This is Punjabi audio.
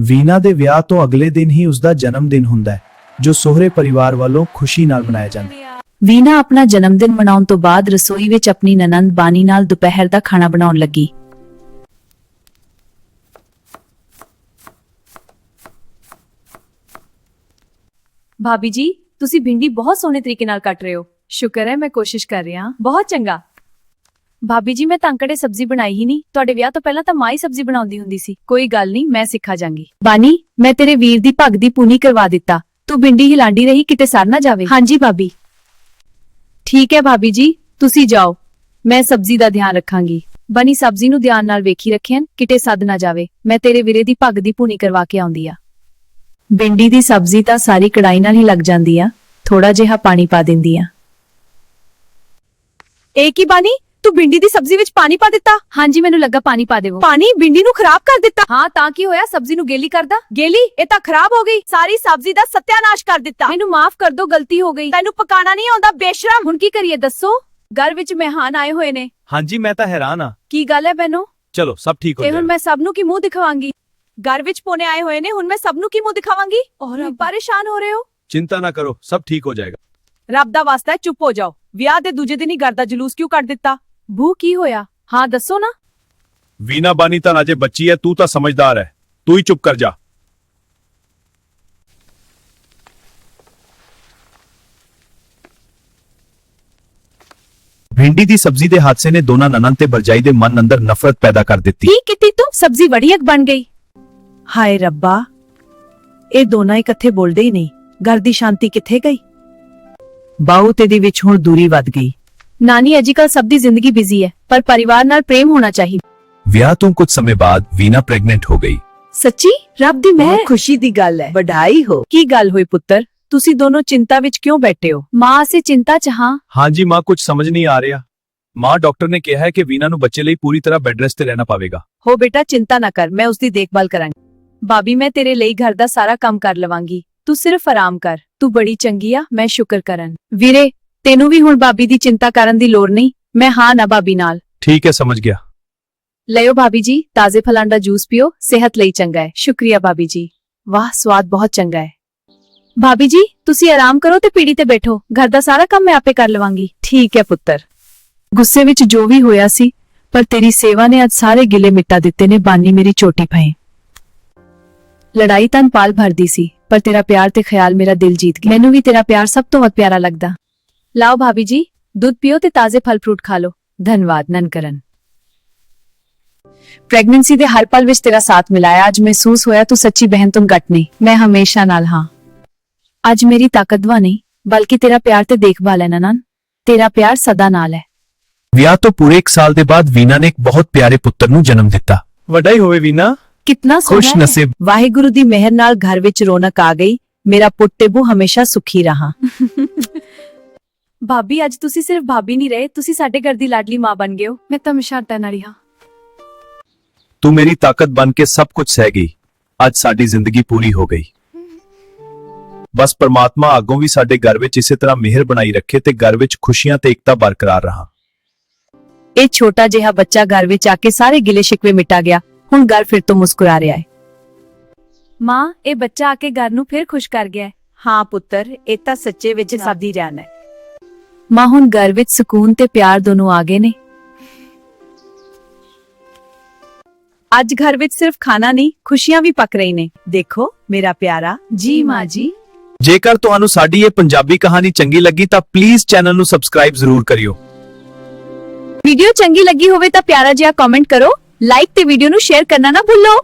ਵੀਨਾ ਦੇ ਵਿਆਹ ਤੋਂ ਅਗਲੇ ਦਿਨ ਹੀ ਉਸ ਦਾ ਜਨਮ ਦਿਨ ਹੁੰਦਾ ਹੈ, ਜੋ ਸਹੁਰੇ ਪਰਿਵਾਰ ਵੱਲੋਂ ਖੁਸ਼ੀ ਨਾਲ ਮਨਾਇਆ ਜਾਂਦਾ ਹੈ। ਵੀਨਾ ਆਪਣਾ ਜਨਮ ਦਿਨ ਮਨਾਉਣ ਤੋਂ ਬਾਅਦ ਰਸੋਈ ਵਿੱਚ ਆਪਣੀ ਨਨੰਦ ਬਾਨੀ ਨਾਲ ਦੁਪਹਿਰ ਦਾ ਖਾਣਾ ਬਣਾਉਣ ਲੱਗੀ। ਭਾਬੀ ਜੀ, ਤੁਸੀਂ ਭਿੰਡੀ ਬਹੁਤ ਸੋਹਣੇ ਤਰੀਕੇ ਨਾਲ ਕੱਟ ਰਹੇ ਹੋ। ਸ਼ੁਕਰ ਹੈ ਮੈਂ ਕੋਸ਼ਿਸ਼ ਕਰ ਰਿਹਾ ਹਾਂ। ਬਹੁਤ ਚੰਗਾ। ਭਾਬੀ ਜੀ, ਮੈਂ ਤਾਂਕੜੇ ਸਬਜ਼ੀ ਬਣਾਈ ਹੀ ਨਹੀਂ। ਤੁਹਾਡੇ ਵਿਆਹ ਤੋਂ ਪਹਿਲਾਂ ਤਾਂ ਮਾਂ ਹੀ ਸਬਜ਼ੀ ਬਣਾਉਂਦੀ ਹੁੰਦੀ ਸੀ। ਕੋਈ ਗੱਲ ਨਹੀਂ, ਮੈਂ ਸਿੱਖਾ ਜਾਵਾਂਗੀ ਬਾਨੀ, ਮੈਂ ਤੇਰੇ ਵੀਰ ਦੀ ਭੱਗ ਦੀ ਪੂਨੀ ਕਰਵਾ ਦਿੱਤਾ। ਤੂੰ ਬਿੰਡੀ ਹਿਲਾਂਡੀ ਰਹੀ, ਕਿਤੇ ਸਰ ਨਾ ਜਾਵੇ। ਹਾਂਜੀ ਭਾਬੀ। ਠੀਕ ਹੈ ਭਾਬੀ ਜੀ, ਤੁਸੀਂ ਜਾਓ। ਮੈਂ ਸਬਜ਼ੀ ਦਾ ਧਿਆਨ ਰੱਖਾਂਗੀ। ਬਣੀ ਸਬਜ਼ੀ ਨੂੰ ਧਿਆਨ ਨਾਲ ਵੇਖੀ ਰੱਖਿਆਨ ਕਿਤੇ ਸੱਦ ਨਾ ਜਾਵੇ। ਮੈਂ ਤੇਰੇ ਵੀਰੇ ਦੀ ਭੱਗ ਦੀ ਪੂਨੀ ਕਰਵਾ ਕੇ ਆਉਂਦੀ ਆ। ਬਿੰਡੀ ਦੀ ਸਬਜ਼ੀ ਤਾਂ ਸਾਰੀ ਕੜਾਈ ਨਾਲ ਹੀ ਲੱਗ ਜਾਂਦੀ ਆ। ਥੋੜਾ ਜਿਹਾ ਪਾਣੀ ਪਾ ਦਿੰਦੀ ਆ। ਇਹ ਕੀ ਬਾਨੀ? ਤੂੰ ਭਿੰਡੀ ਦੀ ਸਬਜ਼ੀ ਵਿੱਚ ਪਾਣੀ ਪਾ ਦਿੱਤਾ? ਹਾਂਜੀ ਮੈਨੂੰ ਲੱਗਾ ਪਾਣੀ ਪਾ ਦੇਵੋ। ਪਾਣੀ ਭਿੰਡੀ ਨੂੰ ਖਰਾਬ ਕਰ ਦਿੱਤਾ? ਹਾਂ ਤਾਂ ਕੀ ਹੋਇਆ? ਸਬਜ਼ੀ ਨੂੰ ਗੇਲੀ ਕਰਦਾ? ਗੇਲੀ? ਇਹ ਤਾਂ ਖਰਾਬ ਹੋ ਗਈ। ਸਾਰੀ ਸਬਜ਼ੀ ਦਾ ਸਤਿਆਨਾਸ਼ ਕਰ ਦਿੱਤਾ। ਮੈਨੂੰ ਮਾਫ ਕਰ ਦੋ ਗਲਤੀ ਹੋ ਗਈ। ਤੈਨੂੰ ਪਕਾਣਾ ਨਹੀਂ ਆਉਂਦਾ ਬੇਸ਼ਰਮ। ਹੁਣ ਕੀ ਕਰੀਏ ਦੱਸੋ? ਘਰ ਵਿੱਚ ਮਹਿਮਾਨ ਆਏ ਹੋਏ ਨੇ। ਹਾਂਜੀ ਮੈਂ ਤਾਂ ਹੈਰਾਨ ਆ ਕੀ ਗੱਲ ਹੈ ਬੈਨੋ ਚਲੋ ਸਭ ਠੀਕ ਹੋ ਤੇ ਹੁਣ ਜਾਏਗਾ। ਮੈਂ ਸਭ ਨੂੰ ਕੀ ਮੂੰਹ ਦਿਖਾਵਾਂਗੀ? ਘਰ ਵਿੱਚ ਪੋਨੇ ਆਏ ਹੋਏ ਨੇ ਹੁਣ ਮੈਂ ਸਭ ਨੂੰ ਕੀ ਮੂੰਹ ਦਿਖਾਵਾਂਗੀ? ਔਰ ਪਰੇਸ਼ਾਨ ਹੋ ਰਹੇ ਹੋ? ਚਿੰਤਾ ਨਾ ਕਰੋ ਸਭ ਠੀਕ ਹੋ ਜਾਏਗਾ। ਰੱਬ ਦਾ ਵਾਸਤਾ ਹੈ ਚੁੱਪ ਹੋ ਜਾਓ। ਵਿਆਹ ਦੇ ਦੂਜੇ ਦਿਨ ਹੀ ਘਰ ਦਾ ਜਲੂਸ ਕਿਉਂ ਕੱਢ ਦਿੱਤਾ? ਬੂ ਕੀ ਹੋਇਆ? ਹਾਂ ਦੱਸੋ ਨਾ। ਵੀਨਾ ਬਾਨੀ ਤਾਂ ਅਜੇ ਬੱਚੀ ਹੈ ਤੂੰ ਤਾਂ ਸਮਝਦਾਰ ਹੈ ਤੂੰ ਹੀ ਚੁੱਪ ਕਰ ਜਾ। ਭਿੰਡੀ ਦੀ ਸਬਜ਼ੀ ਦੇ ਹਾਦਸੇ ਨੇ ਦੋਨਾਂ ਨਨਨ ਤੇ ਬਰਜਾਈ ਦੇ ਮਨ ਅੰਦਰ ਨਫ਼ਰਤ ਪੈਦਾ ਕਰ ਦਿੱਤੀ। ਠੀਕ ਕੀਤੀ ਤੂੰ? ਸਬਜ਼ੀ ਬੜੀ ਅਕ ਬਣ ਗਈ। ਹਾਏ ਰੱਬਾ ਇਹ ਦੋਨਾਂ ਇਕੱਠੇ ਬੋਲਦੇ ਹੀ ਨਹੀਂ। ਘਰ ਦੀ ਸ਼ਾਂਤੀ ਕਿੱਥੇ ਗਈ? ਬਾਹੂ ਤੇ ਦੀ ਵਿੱਚ ਹੁਣ ਦੂਰੀ ਵੱਧ ਗਈ। ਨਾਨੀ ਅੱਜਕੱਲ ਸਭ ਦੀ ਜ਼ਿੰਦਗੀ ਬਿਜ਼ੀ ਹੈ ਪਰ ਪਰਿਵਾਰ ਨਾਲ ਪ੍ਰੇਮ ਹੋਣਾ ਚਾਹੀਦਾ ਵਿਆਹ ਤੋਂ ਕੁਝ ਸਮੇਂ ਬਾਅਦ ਵੀਨਾ ਪ੍ਰੈਗਨੈਂਟ ਹੋ ਗਈ ਸੱਚੀ ਰੱਬ ਦੀ ਮੈਂ ਬਹੁਤ ਖੁਸ਼ੀ ਦੀ ਗੱਲ ਹੈ ਵਧਾਈ ਹੋ ਕੀ ਗੱਲ ਹੋਈ ਪੁੱਤਰ ਤੁਸੀਂ ਦੋਨੋਂ ਚਿੰਤਾ ਵਿੱਚ ਕਿਉਂ ਬੈਠੇ ਹੋ ਮਾਂ ਅਸੀਂ ਚਿੰਤਾ ਚ ਹਾਂ ਹਾਂਜੀ ਮਾਂ ਕੁਝ ਸਮਝ ਨਹੀਂ ਆ ਰਿਹਾ ਮਾਂ ਡਾਕਟਰ ਨੇ ਕਿਹਾ ਹੈ ਕਿ ਵੀਨਾ ਨੂੰ ਬੱਚੇ ਲਈ ਪੂਰੀ ਤਰ੍ਹਾਂ ਬੈੱਡ ਰੈਸਟ ਤੇ ਰਹਿਣਾ ਪਵੇਗਾ ਹੋ ਬੇਟਾ ਚਿੰਤਾ ਨਾ ਕਰ ਮੈਂ ਉਸ ਦੀ ਦੇਖਭਾਲ ਕਰਾਂਗੀ ਬਾਬੀ ਮੈਂ ਤੇਰੇ ਲਈ ਘਰ ਦਾ ਸਾਰਾ ਕੰਮ ਕਰ ਲਵਾਂਗੀ ਤੂੰ ਸਿਰਫ ਆਰਾਮ ਕਰ ਤੂੰ ਬੜੀ ਚੰਗੀ ਆ ਮੈਂ ਸ਼ੁਕਰ ਕਰਨ ਵੀਰੇ ਤੈਨੂੰ ਵੀ ਹੁਣ ਬਾਬੀ ਦੀ ਚਿੰਤਾ ਕਰਨ ਦੀ ਲੋੜ ਨਹੀਂ ਮੈਂ ਹਾਂ ਨਾ ਬਾਬੀ ਨਾਲ। ਠੀਕ ਹੈ ਸਮਝ ਗਿਆ। ਲਿਓ ਭਾਬੀ ਜੀ ਤਾਜ਼ੇ ਫਲਾਂ ਦਾ ਜੂਸ ਪੀਓ ਸਿਹਤ ਲਈ ਚੰਗਾ ਹੈ। ਸ਼ੁਕਰੀਆ ਭਾਬੀ ਜੀ। ਵਾਹ ਸਵਾਦ ਬਹੁਤ ਚੰਗਾ ਹੈ। ਭਾਬੀ ਜੀ ਤੁਸੀਂ ਆਰਾਮ ਕਰੋ ਤੇ ਪੀੜੀ ਤੇ ਬੈਠੋ। ਘਰ ਦਾ ਸਾਰਾ ਕੰਮ ਮੈਂ ਆਪੇ ਕਰ ਲਵਾਂਗੀ। ਠੀਕ ਹੈ ਪੁੱਤਰ। ਗੁੱਸੇ ਵਿੱਚ ਜੋ ਵੀ ਹੋਇਆ ਸੀ ਪਰ ਤੇਰੀ ਸੇਵਾ ਨੇ ਅੱਜ ਸਾਰੇ ਗਿਲੇ ਮਿਟਾ ਦਿੱਤੇ ਨੇ ਬਾਨੀ ਮੇਰੀ ਚੋਟੀ ਪਏ ਲੜਾਈ ਤਾਂ ਪਾਲ ਭਰਦੀ ਸੀ ਪਰ ਤੇਰਾ ਪਿਆਰ ਤੇ ਖਿਆਲ ਮੇਰਾ ਦਿਲ ਜੀਤ ਗਿਆ। ਮੈਨੂੰ ਵੀ ਤੇਰਾ ਪਿਆਰ ਸਭ ਤੋਂ ਵੱਧ ਪਿਆਰਾ ਲੱਗਦਾ। ਲਾਓ ਭਾਬੀ ਜੀ ਦੁੱਧ ਪੀਓ ਤੇ ਤਾਜ਼ੇ ਫਲ ਫਰੂਟ ਖਾ ਲਓ। ਧੰਨਵਾਦ ਨਨਕਰਨ। ਪ੍ਰੈਗਨੈਂਸੀ ਦੇ ਹਰ ਪਲ ਵਿੱਚ ਤੇਰਾ ਸਾਥ ਮਿਲਾਇਆ। ਅੱਜ ਮਹਿਸੂਸ ਹੋਇਆ ਤੂੰ ਸੱਚੀ ਬਹਿਨ ਤੋਂ ਘੱਟ ਨਹੀਂ। ਮੈਂ ਹਮੇਸ਼ਾ ਨਾਲ ਹਾਂ। ਅੱਜ ਮੇਰੀ ਤਾਕਤਵਾ ਨਹੀਂ ਬਲਕਿ ਤੇਰਾ ਪਿਆਰ ਤੇ ਦੇਖਭਾਲ ਹੈ ਨਨਨ। ਤੇਰਾ ਪਿਆਰ ਸਦਾ ਨਾਲ ਹੈ। ਵਿਆਹ ਤੋਂ ਪੂਰੇ 1 ਸਾਲ ਦੇ ਬਾਅਦ ਵੀਨਾ ਨੇ ਇੱਕ ਬਹੁਤ ਪਿਆਰੇ ਪੁੱਤਰ ਨੂੰ ਜਨਮ ਦਿੱਤਾ। ਵਧਾਈ ਹੋਵੇ ਵੀਨਾ। ਕਿੰਨਾ ਖੁਸ਼ ਸੋਹਣਾ ਹੈ। ਨਸੀਬ। ਵਾਹਿਗੁਰੂ ਦੀ ਮਿਹਰ ਨਾਲ ਘਰ ਵਿੱਚ ਰੌਣਕ ਆ ਗਈ। ਮੇਰਾ ਪੁੱਤ ਟੇਬੂ ਹਮੇਸ਼ਾ ਸੁਖੀ ਰਹਾ। ਭਾਬੀ ਅੱਜ ਤੁਸੀਂ ਸਿਰਫ ਭਾਬੀ ਨਹੀਂ ਰਹੇ ਤੁਸੀਂ ਸਾਡੇ ਘਰ ਦੀ ਲਾਡਲੀ ਮਾਂ ਬਣ ਗਏ ਹੋ। ਮੈਂ ਤਾਂ ਤੈਨਾਂ ਨਾਲ ਹੀ ਹਾਂ। ਤੂੰ ਮੇਰੀ ਤਾਕਤ ਬਣ ਕੇ ਸਭ ਕੁਝ ਸਹਿ ਗਈ। ਅੱਜ ਸਾਡੀ ਜ਼ਿੰਦਗੀ ਪੂਰੀ ਹੋ ਗਈ। ਬਸ ਪ੍ਰਮਾਤਮਾ ਅੱਗੋਂ ਵੀ ਸਾਡੇ ਘਰ ਵਿੱਚ ਇਸੇ ਤਰ੍ਹਾਂ ਮਿਹਰ ਬਣਾਈ ਰੱਖੇ ਤੇ ਘਰ ਵਿੱਚ ਖੁਸ਼ੀਆਂ ਤੇ ਇਕਤਾ ਬਰਕਰਾਰ ਰਹਾ। ਇਹ ਛੋਟਾ ਜਿਹਾ ਬੱਚਾ ਘਰ ਵਿੱਚ ਆ ਕੇ ਸਾਰੇ ਗਿਲੇ ਸ਼ਿਕਵੇ ਮਿਟਾ ਗਿਆ। ਹੁਣ ਘਰ ਫਿਰ ਤੋਂ ਮੁਸਕਰਾ ਰਿਹਾ ਹੈ। ਮਾਂ ਇਹ ਬੱਚਾ ਆ ਕੇ ਘਰ ਨੂੰ ਫਿਰ ਖੁਸ਼ ਕਰ ਗਿਆ ਹੈ। ਹਾਂ ਪੁੱਤਰ ਇਹ ਤਾਂ ਸੱਚੇ ਵਿੱਚ ਸਾਦੀ ਰਹਿਣ ਹੈ। ਮਾਂ ਹੁਣ ਘਰ ਵਿੱਚ ਸਕੂਨ ਤੇ ਪਿਆਰ ਦੋਨੋਂ ਆ ਗਏ ਨੇ। ਅੱਜ ਘਰ ਵਿੱਚ ਸਿਰਫ ਖਾਣਾ ਨਹੀਂ ਖੁਸ਼ੀਆਂ ਵੀ ਪੱਕ ਰਹੀ ਨੇ। ਦੇਖੋ ਮੇਰਾ ਪਿਆਰਾ ਜੀ ਮਾਂ ਜੀ। ਜੇਕਰ ਤੁਹਾਨੂੰ ਸਾਡੀ ਇਹ ਪੰਜਾਬੀ ਕਹਾਣੀ ਚੰਗੀ ਲੱਗੀ ਤਾਂ ਪਲੀਜ਼ ਚੈਨਲ ਨੂੰ ਸਬਸਕ੍ਰਾਈਬ ਜ਼ਰੂਰ ਕਰਿਓ। ਵੀਡੀਓ ਚੰਗੀ ਲੱਗੀ ਹੋਵੇ ਤਾਂ ਪਿਆਰਾ ਜਿਹਾ ਕਮੈਂਟ ਕਰੋ। ਲਾਈਕ ਤੇ ਵੀਡੀਓ ਨੂੰ ਸ਼ੇਅਰ ਕਰਨਾ ਨਾ ਭੁੱਲੋ।